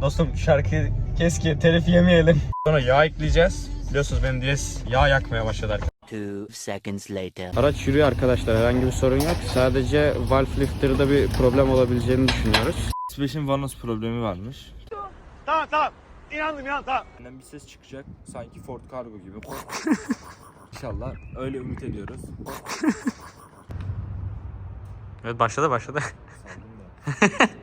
Dostum şarkı kes ki telif yemeyelim. Sonra yağ ekleyeceğiz. Biliyorsunuz benim DS yağ yakmaya başladı arkadaşlar. Two seconds later. Araç yürüyor arkadaşlar herhangi bir sorun yok. Sadece valve lifter'da bir problem olabileceğini düşünüyoruz. S5'in Vanos problemi varmış. Tamam tamam. İnandım ya tamam. Benden bir ses çıkacak sanki Ford Cargo gibi. İnşallah öyle ümit ediyoruz. Evet başladı başladı. Sandım da.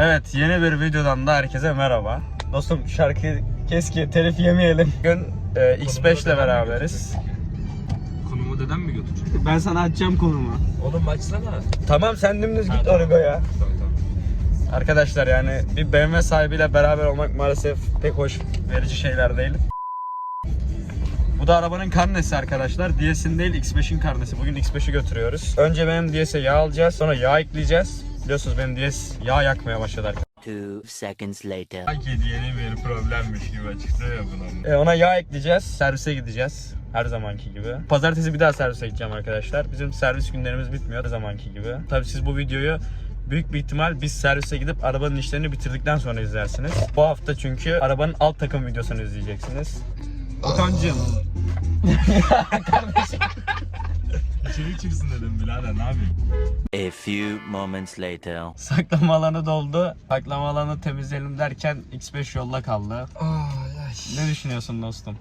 Evet yeni bir videodan da herkese merhaba. Dostum şarkı kes ki telif yemeyelim. Bugün e, X5 ile beraberiz. Konumu dedem mi götürecek? Ben sana açacağım konumu. Oğlum açsana. Tamam sen dümdüz git. Tamam tamam. Arkadaşlar yani bir BMW sahibiyle beraber olmak maalesef pek hoş verici şeyler değil. Bu da arabanın karnesi arkadaşlar. DS'in değil X5'in karnesi. Bugün X5'i götürüyoruz. Önce benim DS'e yağ alacağız. Sonra yağ ekleyeceğiz. Biliyorsunuz benim DS yağ yakmaya başladı arkadaşlar. Two seconds later. Sanki yeni bir problemmiş gibi açıklıyor ya bunu. E, ona yağ ekleyeceğiz. Servise gideceğiz. Her zamanki gibi. Pazartesi bir daha servise gideceğim arkadaşlar. Bizim servis günlerimiz bitmiyor her zamanki gibi. Tabii siz bu videoyu büyük bir ihtimal biz servise gidip arabanın işlerini bitirdikten sonra izlersiniz. Bu hafta çünkü arabanın alt takım videosunu izleyeceksiniz. Otancım. İçerik çıksın dedim birader ne yapayım? A few moments later. Saklama alanı doldu. Saklama alanı temizleyelim derken X5 yolda kaldı. Ne düşünüyorsun dostum?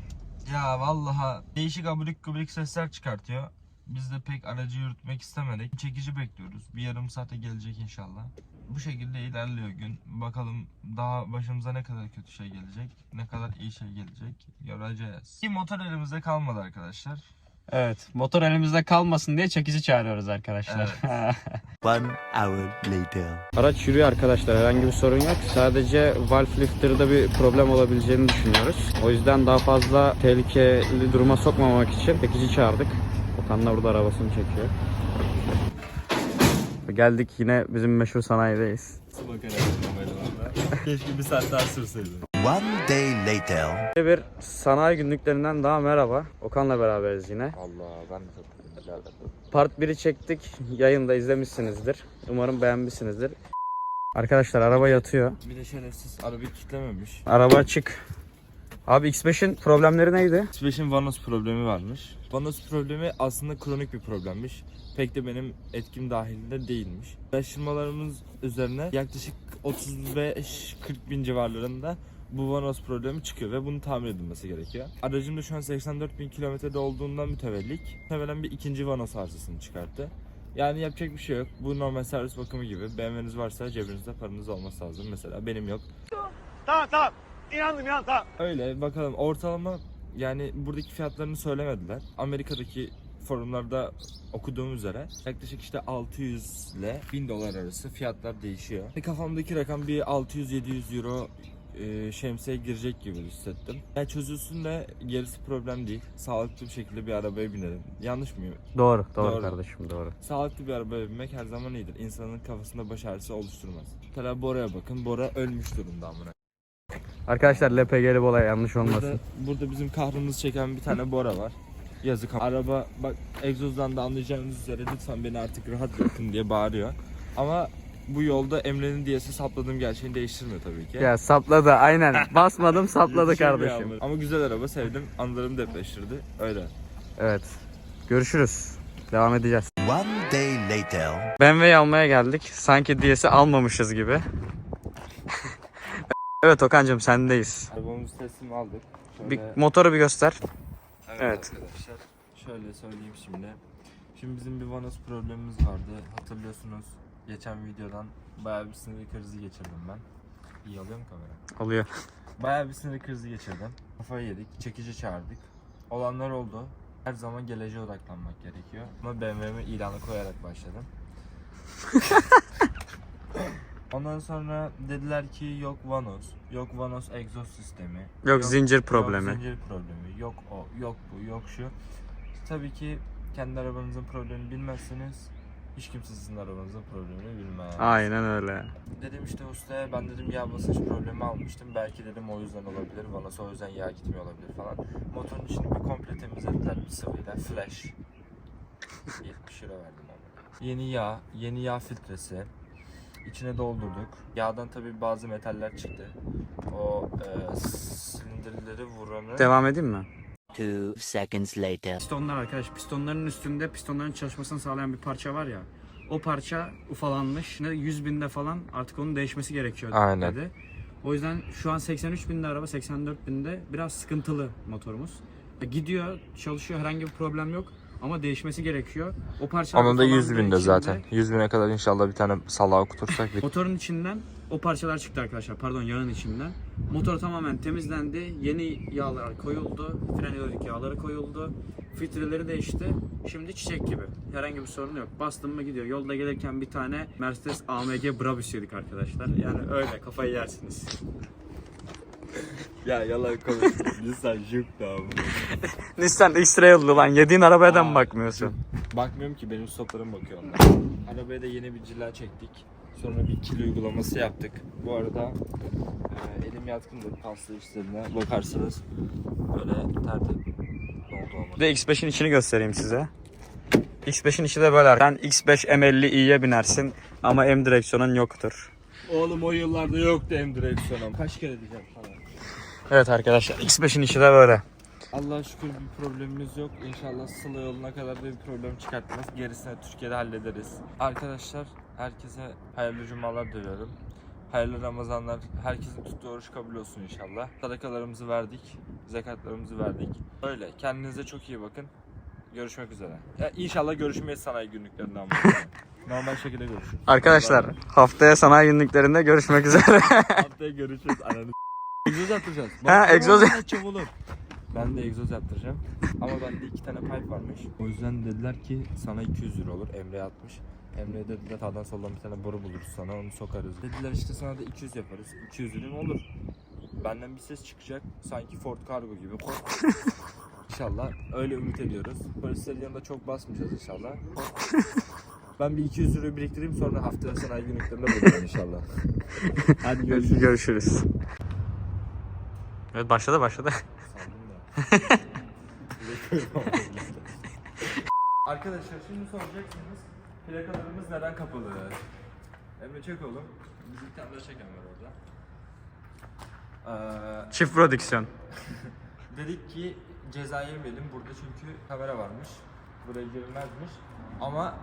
Ya vallaha değişik abulik gubilik sesler çıkartıyor. Biz de pek aracı yürütmek istemedik. Çekici bekliyoruz. Bir yarım saate gelecek inşallah. Bu şekilde ilerliyor gün. Bakalım daha başımıza ne kadar kötü şey gelecek, ne kadar iyi şey gelecek göreceğiz. Bir motor elimizde kalmadı arkadaşlar. Evet, motor elimizde kalmasın diye çekici çağırıyoruz arkadaşlar. One hour later. Araç yürüyor arkadaşlar herhangi bir sorun yok. Sadece valve lifter'da bir problem olabileceğini düşünüyoruz. O yüzden daha fazla tehlikeli duruma sokmamak için çekici çağırdık. Okan da burada arabasını çekiyor. Geldik yine bizim meşhur sanayideyiz. Keşke bir saat daha sürseydi. One day later. Bir sanayi günlüklerinden daha merhaba. Okan'la beraberiz yine. Allah ben de çok. Part 1'i çektik. Yayında izlemişsinizdir. Umarım beğenmişsinizdir. Arkadaşlar araba yatıyor. Bir de şerefsiz arabayı kilitlememiş. Araba açık. Abi X5'in problemleri neydi? S5'in Vanos problemi varmış. Vanos problemi aslında kronik bir problemmiş. Pek de benim etkim dahilinde değilmiş. Araştırmalarımız üzerine yaklaşık 35-40 bin civarlarında bu Vanos problemi çıkıyor ve bunun tamir edilmesi gerekiyor. Aracım da şu an 84 bin kilometrede olduğundan mütevellik muhtemelen bir ikinci Vanos arızasını çıkarttı. Yani yapacak bir şey yok. Bu normal servis bakımı gibi. BMW'niz varsa cebinizde paranız olması lazım. Mesela benim yok. tamam tamam. İnandım ya tamam. Öyle bakalım ortalama yani buradaki fiyatlarını söylemediler. Amerika'daki forumlarda okuduğum üzere yaklaşık işte 600 ile 1000 dolar arası fiyatlar değişiyor. Kafamdaki rakam bir 600-700 euro e, şemsiye girecek gibi hissettim. Yani çözülsün de gerisi problem değil. Sağlıklı bir şekilde bir arabaya binelim. Yanlış mıyım? Doğru, doğru, Doğru. kardeşim doğru. Sağlıklı bir arabaya binmek her zaman iyidir. İnsanın kafasında baş ağrısı oluşturmaz. Mesela Bora'ya bakın. Bora ölmüş durumda amına. Arkadaşlar LPG'li olay yanlış Burada, olmasın. burada bizim kahrımızı çeken bir tane Bora var. Yazık. Araba bak egzozdan da anlayacağınız üzere lütfen beni artık rahat bırakın diye bağırıyor. Ama bu yolda Emre'nin diyesi sapladığım gerçeğini değiştirmiyor tabii ki. Ya sapladı aynen. Basmadım sapladı kardeşim. ama. Güzel araba sevdim. Anılarımı depreştirdi. Öyle. Evet. Görüşürüz. Devam edeceğiz. One day later. BMW'yi almaya geldik. Sanki DS'i almamışız gibi. evet Okan'cığım sendeyiz. Arabamızı teslim aldık. Şöyle... Bir motoru bir göster. Evet, Evet. arkadaşlar. Şöyle söyleyeyim şimdi. Şimdi bizim bir Vanos problemimiz vardı. Hatırlıyorsunuz. Geçen videodan bayağı bir sinir krizi geçirdim ben. İyi alıyor mu kamera? Alıyor. Bayağı bir sinir krizi geçirdim. Kafayı yedik. Çekici çağırdık. Olanlar oldu. Her zaman geleceğe odaklanmak gerekiyor. Ama BMW'me ilanı koyarak başladım. Ondan sonra dediler ki yok Vanos, yok Vanos egzoz sistemi. Yok, zincir problemi. Yok zincir problemi, yok o, yok bu, yok şu. Tabii ki kendi arabanızın problemini bilmezsiniz. Hiç kimse sizin arabanızın problemini bilmez. Aynen öyle. Dedim işte ustaya ben dedim yağ basınç problemi almıştım. Belki dedim o yüzden olabilir. Vanos o yüzden yağ gitmiyor olabilir falan. Motorun içini bir komple temizlediler bir sıvıyla. Flash. 70 lira verdim ama. Yeni yağ, yeni yağ filtresi. içine doldurduk. Yağdan tabii bazı metaller çıktı. O e, silindirleri vuranı Devam edeyim mi? Two seconds later. Pistonlar arkadaş. Pistonların üstünde pistonların çalışmasını sağlayan bir parça var ya. O parça ufalanmış. Ne 100 binde falan artık onun değişmesi gerekiyor Aynen. dedi. O yüzden şu an 83 binde araba 84 binde biraz sıkıntılı motorumuz. E, Gidiyor çalışıyor herhangi bir problem yok ama değişmesi gerekiyor. O parça Onun da 100 ufalandığı binde zaten. de 100 bine kadar inşallah bir tane salağı okutursak bir Motorun içinden o parçalar çıktı arkadaşlar. Pardon yağın içinden. Motor tamamen temizlendi. Yeni yağlar koyuldu. Fren hidrolik yağları koyuldu. Filtreleri değişti. Şimdi çiçek gibi. Herhangi bir sorun yok. Bastım mı gidiyor. Yolda gelirken bir tane Mercedes AMG Brabus yedik arkadaşlar. Yani öyle kafayı yersiniz. Ya yalan konuş. Nissan Juke da abi. Nissan X-Trail'lı lan. Yediğin arabaya da Aa, mı bakmıyorsun? Bakmıyorum ki benim stoplarım bakıyor onlar. Arabaya da yeni bir cila çektik. Sonra bir kil uygulaması yaptık. Bu arada e, elim yatkındır paslı işlerine bakarsanız böyle tertemiz oldu ama. Bir de X5'in içini göstereyim size. X5'in içi de böyle. Sen X5 M50i'ye binersin ama M direksiyonun yoktur. Oğlum o yıllarda yoktu M direksiyonum. Kaç kere diyeceğim sana. Evet arkadaşlar X5'in içi de böyle. Allah'a şükür bir problemimiz yok. İnşallah Sıla yoluna kadar da bir problem çıkartmaz. Gerisini Türkiye'de hallederiz. Arkadaşlar herkese hayırlı cumalar diliyorum. Hayırlı Ramazanlar. Herkesin tuttuğu oruç kabul olsun inşallah. Sadakalarımızı verdik. Zekatlarımızı verdik. Öyle. Kendinize çok iyi bakın. Görüşmek üzere. Ya inşallah görüşmeyiz sanayi günlüklerinde ama. Normal şekilde görüşürüz. Arkadaşlar haftaya sanayi günlüklerinde görüşmek üzere. Haftaya görüşürüz. Ananı Egzoz yaptıracağız. Ha, egzoz- oğlum. Ben de egzoz yaptıracağım. Ama bende iki tane pipe varmış. O yüzden dediler ki sana 200 lira olur. Emre'ye atmış. Emre'ye dediler sağdan soldan bir tane boru buluruz sana onu sokarız. Dediler işte sana da 200 yaparız. 200 lira mı olur? Benden bir ses çıkacak. Sanki Ford Cargo gibi. İnşallah öyle ümit ediyoruz. Polislerin yanında çok basmayacağız inşallah. Ben bir 200 lira biriktireyim sonra haftaya sanayi günlüklerinde bulacağım inşallah. Hadi görüşürüz. Görüşürüz. Evet başladı başladı. Sandım da. Arkadaşlar şimdi soracaksınız plakalarımız neden kapalı? Emre çek oğlum. Bizim kamera çeken var orada. Ee, Çift prodüksiyon. dedik ki ceza yemeyelim burada çünkü kamera varmış. Buraya girilmezmiş. Ama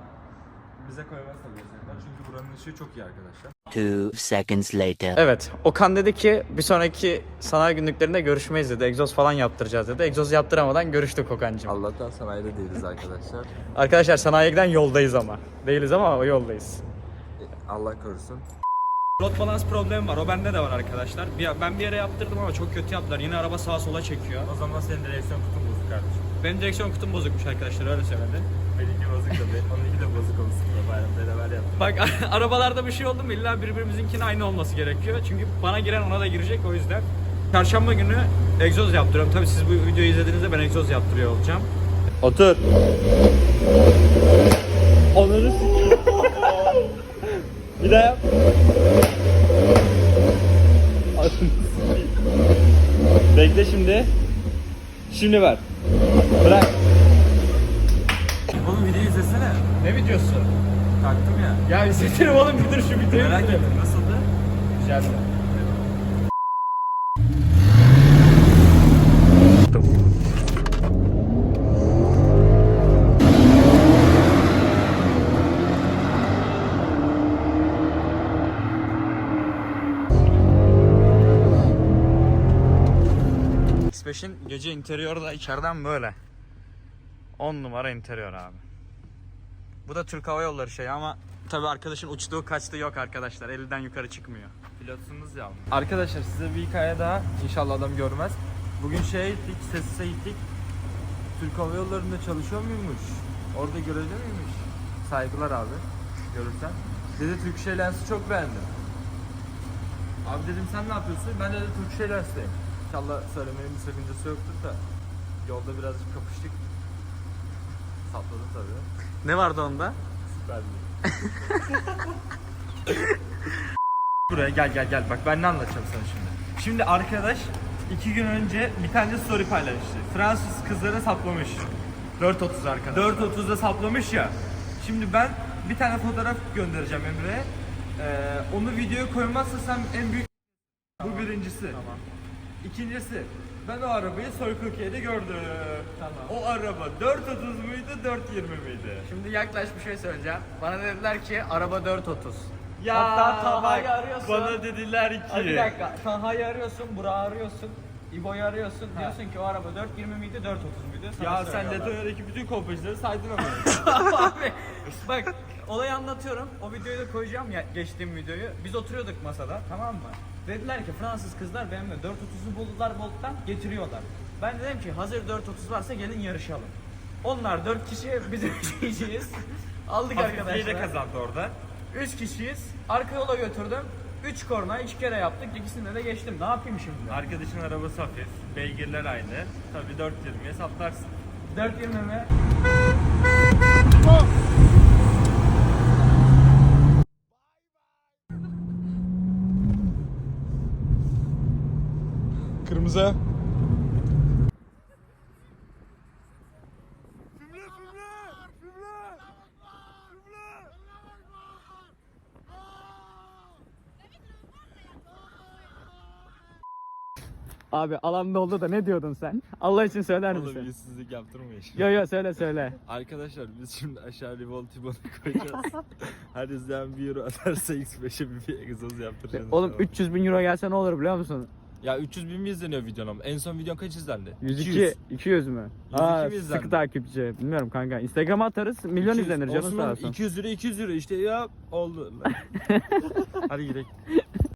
bize koymaz tabii yazacaklar çünkü buranın ışığı çok iyi arkadaşlar. Two seconds later. Evet Okan dedi ki bir sonraki sanayi günlüklerinde görüşmeyiz dedi. Egzoz falan yaptıracağız dedi. Egzoz yaptıramadan görüştük Okan'cığım. Allah'tan sanayide değiliz arkadaşlar. Arkadaşlar sanayiye giden yoldayız ama. Değiliz ama o yoldayız. Allah korusun. Rot balans problemi var. O bende de var arkadaşlar. Bir, ben bir yere yaptırdım ama çok kötü yaptılar. Yine araba sağa sola çekiyor. O zaman senin direksiyon kutun bozuk kardeşim. Benim direksiyon kutum bozukmuş arkadaşlar öyle söyledi. Benimki bozuk da be. Onunki de bozuk olsun. Bayram beraber yaptık. Bak arabalarda bir şey oldu mu illa birbirimizinkinin aynı olması gerekiyor. Çünkü bana giren ona da girecek o yüzden. Çarşamba günü egzoz yaptırıyorum. Tabii siz bu videoyu izlediğinizde ben egzoz yaptırıyor olacağım. Otur. Onları Bir daha yap. Bekle şimdi. Şimdi ver. Bırak. Oğlum videoyu izlesene. Ne videosu? Kalktım ya. Ya izletirim oğlum bir dur şu videoyu. Merak ettim nasıldı? Güzeldi. Gece interiörü da içeriden böyle. 10 numara interiör abi. Bu da Türk Hava Yolları şey ama tabi arkadaşın uçtuğu kaçtığı yok arkadaşlar. Elden yukarı çıkmıyor. Pilotunuz ya. Arkadaşlar size bir hikaye daha. İnşallah adam görmez. Bugün şeye gittik, sesise gittik. Türk Hava Yolları'nda çalışıyor muymuş? Orada görevli miymiş? Saygılar abi. Görürsen. Dedi Türk Lensi çok beğendim. Abi dedim sen ne yapıyorsun? Ben de Türk Lens'teyim. İnşallah söylemenin bir sakıncası yoktur da. Yolda birazcık kapıştık. Sapladım tabii. Ne vardı onda? Süper Buraya gel gel gel bak ben ne anlatacağım sana şimdi. Şimdi arkadaş iki gün önce bir tane story paylaştı. Fransız kızlara saplamış. 4.30 arkadaşlar. 4.30'da saplamış ya. Şimdi ben bir tane fotoğraf göndereceğim Emre'ye. Ee, Onu videoya koymazsa sen en büyük bu birincisi. Tamam. İkincisi ben o arabayı K'de gördüm. Tamam. O araba 430 muydu 420 miydi? Şimdi yaklaş bir şey söyleyeceğim. Bana dediler ki araba 430. Ya Hatta Taha'yı bak, arıyorsun. Bana dediler ki. Ay bir dakika. Taha'yı arıyorsun, Burak'ı arıyorsun. İbo'yu arıyorsun. Diyorsun ki o araba 420 miydi, 430 muydu? Sana Ya sen. Detone'deki bütün kolpaçları saydın ama. Abi bak olayı anlatıyorum. O videoyu da koyacağım ya geçtiğim videoyu. Biz oturuyorduk masada tamam mı? Dediler ki Fransız kızlar BMW 430'u buldular Bolt'tan getiriyorlar. Ben de dedim ki hazır 430 varsa gelin yarışalım. Onlar 4 kişi biz 3 kişiyiz. Aldık Hafifliği de arkadaşlar. kazandı orada. 3 kişiyiz. Arka yola götürdüm. 3 korna 2 kere yaptık. İkisinde de geçtim. Ne yapayım şimdi? Arkadaşın arabası hafif, beygirler aynı. Tabii 420'ye saplarsın. 420 mi? Kırmızı. Abi alan doldu da ne diyordun sen? Allah için söyler Oğlum misin? yüzsüzlük yaptırmayın şimdi. Yo yo söyle söyle. Arkadaşlar biz şimdi aşağı Revolt Tibo'nu koyacağız. Her izleyen bir euro atarsa X5'e bir egzoz yaptıracağız. Oğlum inşallah. 300 bin euro gelse ne olur biliyor musun? Ya 300 bin mi izleniyor videon ama? En son videon kaç izlendi? 102, 200 mü? 102 Aa, mi izlendi? sıkı takipçi. Bilmiyorum kanka. Instagram'a atarız. Milyon 200 izlenir olsun sağ olsun. 200 lira 200 lira işte ya oldu. Hadi gidelim.